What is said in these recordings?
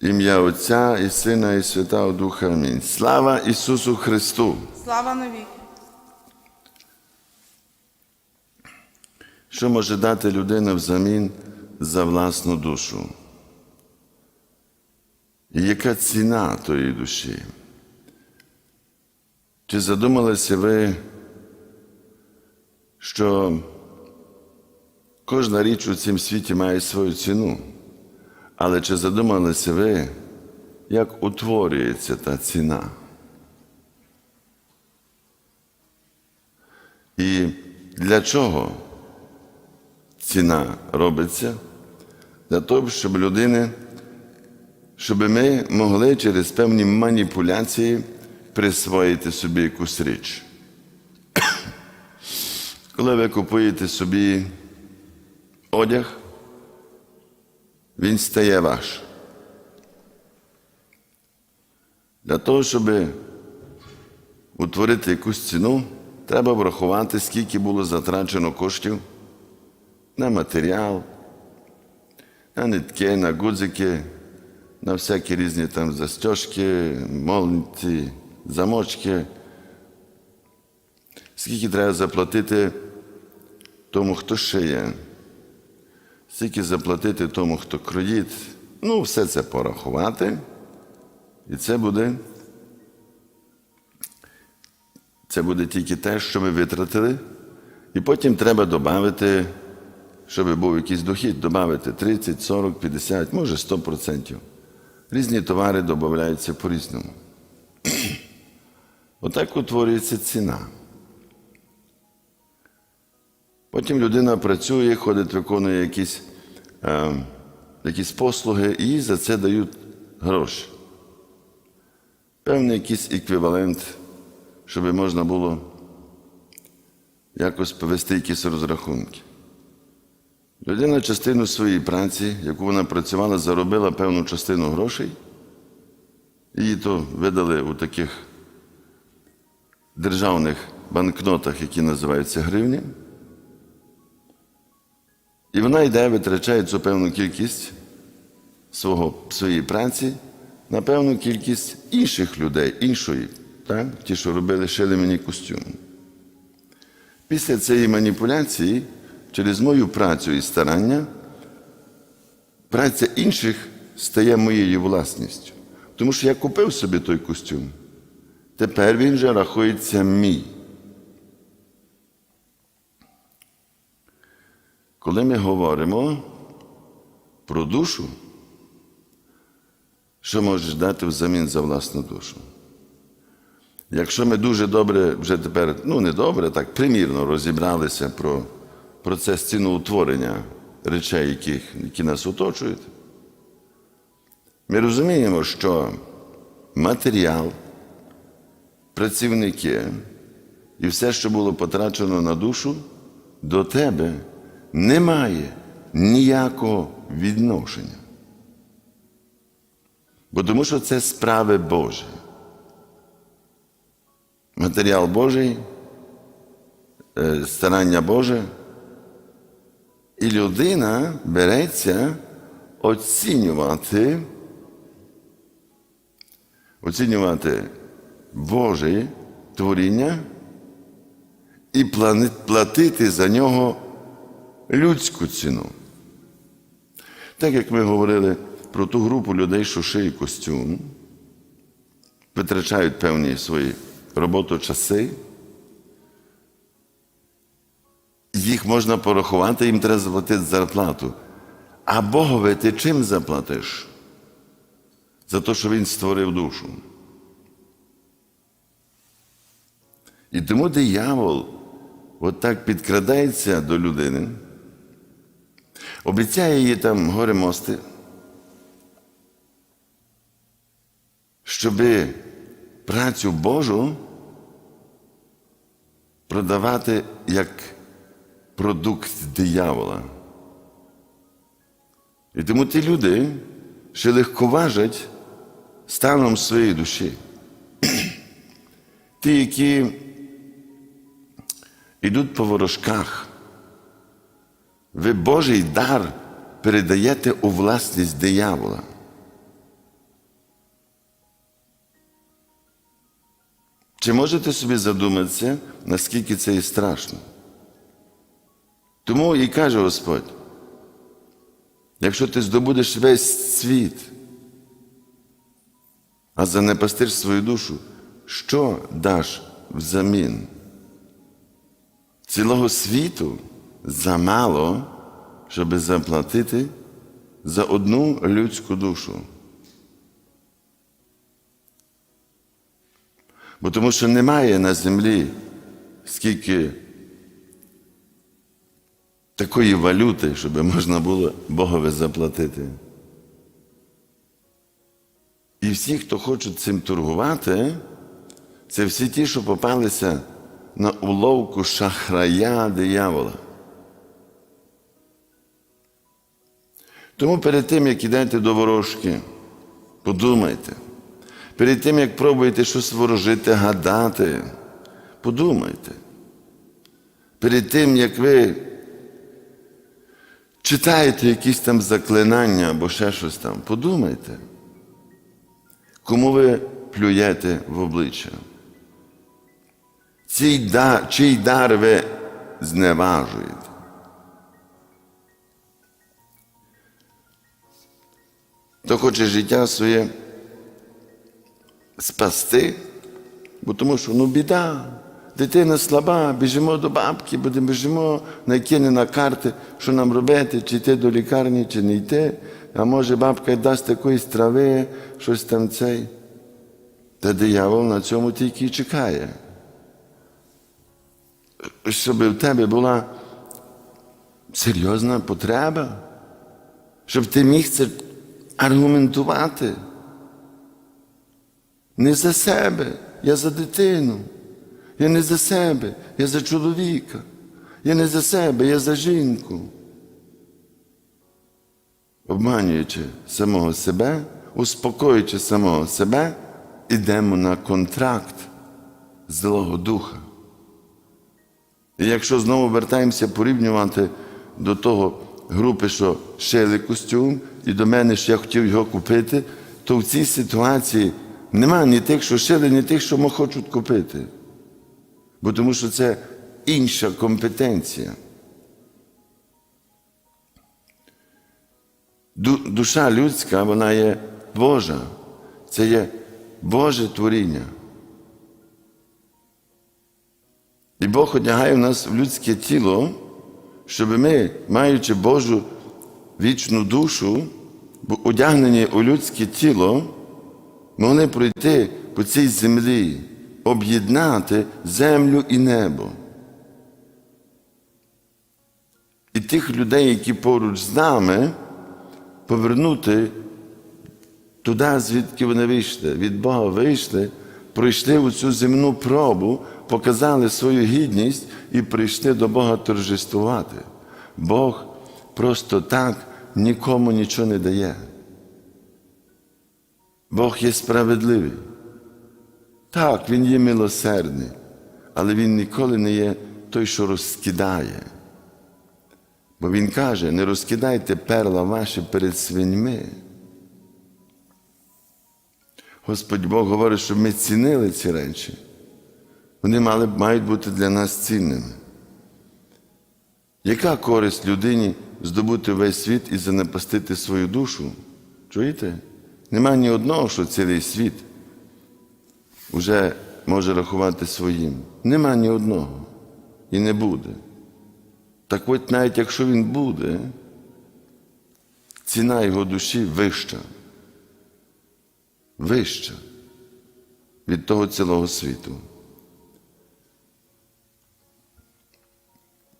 Ім'я Отця і Сина, і Святого Духа. Амінь. Слава Ісусу Христу! Слава навіки. Що може дати людина взамін за власну душу? І яка ціна тої душі? Чи задумалися ви, що кожна річ у цім світі має свою ціну? Але чи задумалися ви, як утворюється та ціна? І для чого ціна робиться? Для того, щоб людини, щоб ми могли через певні маніпуляції присвоїти собі якусь річ. Коли ви купуєте собі одяг, він стає ваш. Для того, щоб утворити якусь ціну, треба врахувати, скільки було затрачено коштів на матеріал, на нитки, на гудзики, на всякі різні там застежки, молниці, замочки. Скільки треба заплатити тому, хто шиє, скільки заплатити тому, хто кроїть. Ну, все це порахувати. І це буде. Це буде тільки те, що ми витратили. І потім треба додати, щоб був якийсь дохід, додати 30, 40, 50, може 100%. Різні товари додаються по-різному. Отак утворюється ціна. Потім людина працює, ходить, виконує якісь, е, якісь послуги, і їй за це дають гроші. Певний якийсь еквівалент, щоб можна було якось повести якісь розрахунки. Людина частину своєї праці, яку вона працювала, заробила певну частину грошей, її то видали у таких державних банкнотах, які називаються гривні. І вона йде, витрачає цю певну кількість свого, своєї праці на певну кількість інших людей, іншої, так? ті, що робили, шили мені костюм. Після цієї маніпуляції, через мою працю і старання, праця інших стає моєю власністю. Тому що я купив собі той костюм. Тепер він вже рахується мій. Коли ми говоримо про душу, що можеш дати взамін за власну душу? Якщо ми дуже добре вже тепер, ну не добре, так примірно розібралися про процес ціноутворення речей, яких, які нас оточують, ми розуміємо, що матеріал, працівники і все, що було потрачено на душу, до тебе не має ніякого відношення. Бо тому що це справи Божі. Матеріал Божий, е, старання Боже. І людина береться оцінювати, оцінювати Боже творіння і платити за нього людську ціну. Так як ми говорили про ту групу людей, що шиє костюм, витрачають певні свої роботочаси, їх можна порахувати, їм треба заплатити зарплату. А Богові ти чим заплатиш? За те, що Він створив душу. І тому диявол от так підкрадається до людини, обіцяє їй там горе мости, щоби працю Божу продавати як продукт диявола. І тому ті люди ще легковажать станом своєї душі. Ті, які йдуть по ворожках, ви Божий дар передаєте у власність диявола. Чи можете собі задуматися, наскільки це і страшно? Тому і каже Господь, якщо ти здобудеш весь світ, а занепастиш свою душу, що даш взамін? Цілого світу? Замало, щоб заплатити за одну людську душу. Бо тому що немає на землі скільки такої валюти, щоб можна було Богові заплатити. І всі, хто хочуть цим торгувати, це всі ті, що попалися на уловку шахрая диявола. Тому перед тим, як ідете до ворожки, подумайте. Перед тим, як пробуєте щось ворожити, гадати, подумайте. Перед тим, як ви читаєте якісь там заклинання або ще щось там, подумайте, кому ви плюєте в обличчя. Цей дар, чий дар ви зневажуєте. Хто хоче життя своє спасти, бо тому що ну біда, дитина слаба, біжимо до бабки, будемо біжимо, накине на карти, що нам робити, чи йти до лікарні, чи не йти. А може бабка дасть якоїсь трави, щось там цей. Та диявол на цьому тільки й чекає. Щоб в тебе була серйозна потреба, щоб ти міг це аргументувати. Не за себе, я за дитину. Я не за себе, я за чоловіка. Я не за себе, я за жінку. Обманюючи самого себе, успокоюючи самого себе, йдемо на контракт Злого Духа. І якщо знову вертаємося порівнювати до того групи, що шили костюм, і до мене, що я хотів його купити, то в цій ситуації нема ні тих, що шили, ні тих, що хочуть купити. Бо тому що це інша компетенція. Душа людська, вона є Божа. Це є Боже творіння. І Бог одягає в нас в людське тіло, щоб ми, маючи Божу вічну душу, одягнені у людське тіло, могли пройти по цій землі, об'єднати землю і небо. І тих людей, які поруч з нами, повернути туди, звідки вони вийшли, від Бога вийшли, пройшли у цю земну пробу, показали свою гідність і прийшли до Бога торжествувати. Бог просто так нікому нічого не дає. Бог є справедливий. Так, Він є милосердний, але Він ніколи не є той, що розкидає. Бо Він каже, не розкидайте перла ваші перед свиньми. Господь Бог говорить, щоб ми цінили ці речі. Вони мали, мають бути для нас цінними. Яка користь людині здобути весь світ і занепастити свою душу? Чуєте? Нема ні одного, що цілий світ вже може рахувати своїм. Нема ні одного. І не буде. Так от навіть якщо він буде, ціна його душі вища. Вища від того цілого світу.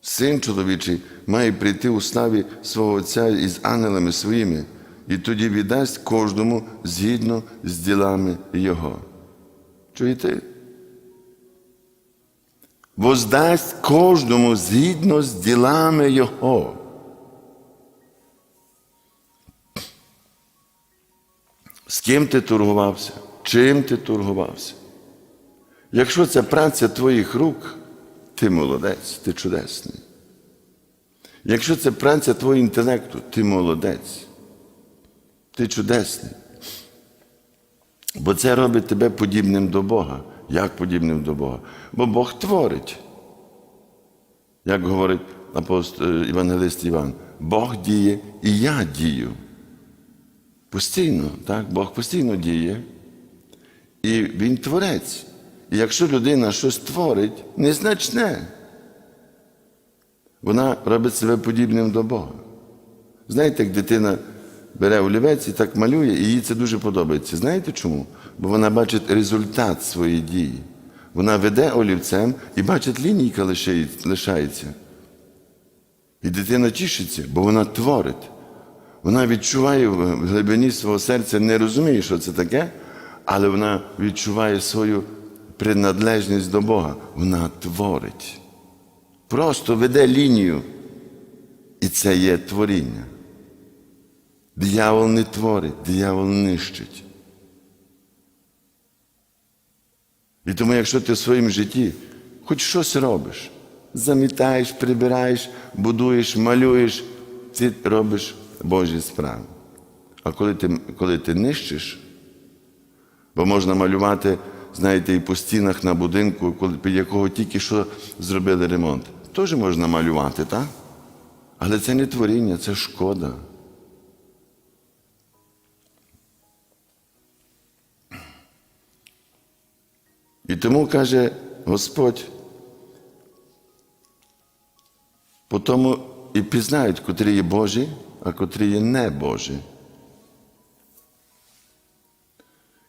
Син чоловічий має прийти у славі свого Отця із ангелами своїми, і тоді віддасть кожному згідно з ділами Його. Чуєте? Воздасть кожному згідно з ділами Його. З ким ти торгувався? Чим ти торгувався? Якщо це праця твоїх рук, ти молодець, ти чудесний. Якщо це праця твого інтелекту, ти молодець, ти чудесний. Бо це робить тебе подібним до Бога. Як подібним до Бога? Бо Бог творить. Як говорить апост... е, Євангелист Іван, Бог діє і я дію. Постійно, так? Бог постійно діє. І Він творець. Якщо людина щось творить, незначне, вона робить себе подібним до Бога. Знаєте, як дитина бере олівець і так малює, і їй це дуже подобається. Знаєте чому? Бо вона бачить результат своєї дії. Вона веде олівцем і бачить, лінійка лишається. І дитина тішиться, бо вона творить. Вона відчуває в глибині свого серця, не розуміє, що це таке, але вона відчуває свою приналежність до Бога. Вона творить. Просто веде лінію. І це є творіння. Диявол не творить, диявол нищить. І тому, якщо ти в своєму житті хоч щось робиш, замітаєш, прибираєш, будуєш, малюєш, ти робиш Божі справи. А коли ти, коли ти нищиш, бо можна малювати, знаєте, і по стінах на будинку, під якого тільки що зробили ремонт. Теж можна малювати, так? Але це не творіння, це шкода. І тому каже Господь, по тому і пізнають, котрі є Божі, а котрі є не Божі.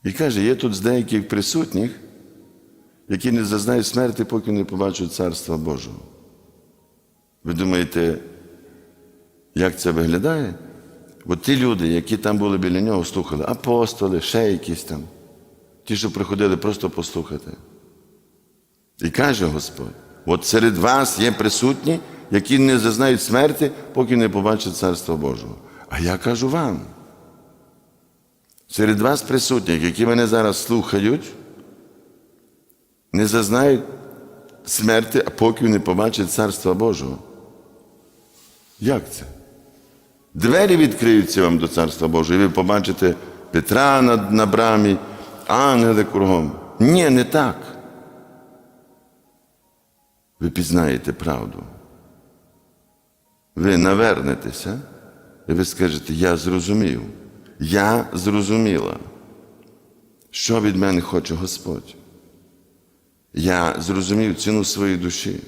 І каже, є тут з деяких присутніх, які не зазнають смерті, поки не побачать Царства Божого. Ви думаєте, як це виглядає? От ті люди, які там були біля нього, слухали, апостоли, ще якісь там, ті, що приходили просто послухати. І каже Господь: от серед вас є присутні, які не зазнають смерті, поки не побачать Царство Божого. А я кажу вам, серед вас присутніх, які мене зараз слухають, не зазнають смерті, а поки не побачать Царства Божого. Як це? Двері відкриються вам до Царства Божого, і ви побачите Петра на, на брамі, ангели кругом. Ні, не так. Ви пізнаєте правду. Ви навернетеся, і ви скажете, я зрозумів, я зрозуміла, що від мене хоче Господь. Я зрозумів ціну своєї душі.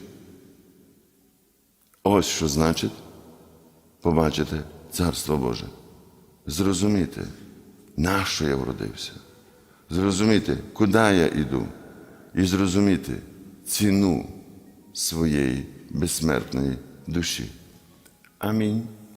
Ось що значить побачити Царство Боже. Зрозуміти, на що я вродився. Зрозуміти, куди я йду, і зрозуміти ціну своєї безсмертної душі. Амінь.